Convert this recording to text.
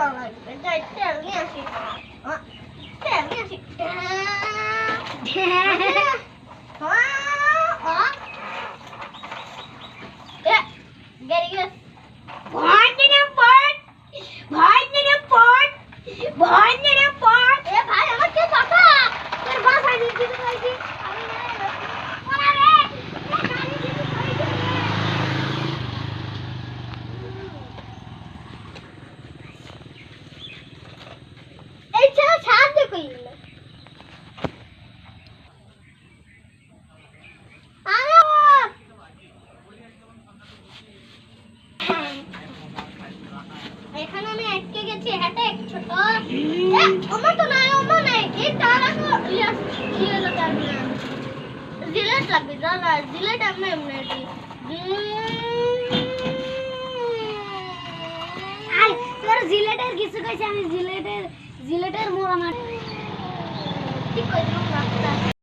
往了里面再垫进去，啊，垫进去，啊，啊啊，给，给一个，哇！হয়ে গেল জিলেটের কিছু কইছে আমি জিলেটের জিলেটের মোড় আমার ঠিক করে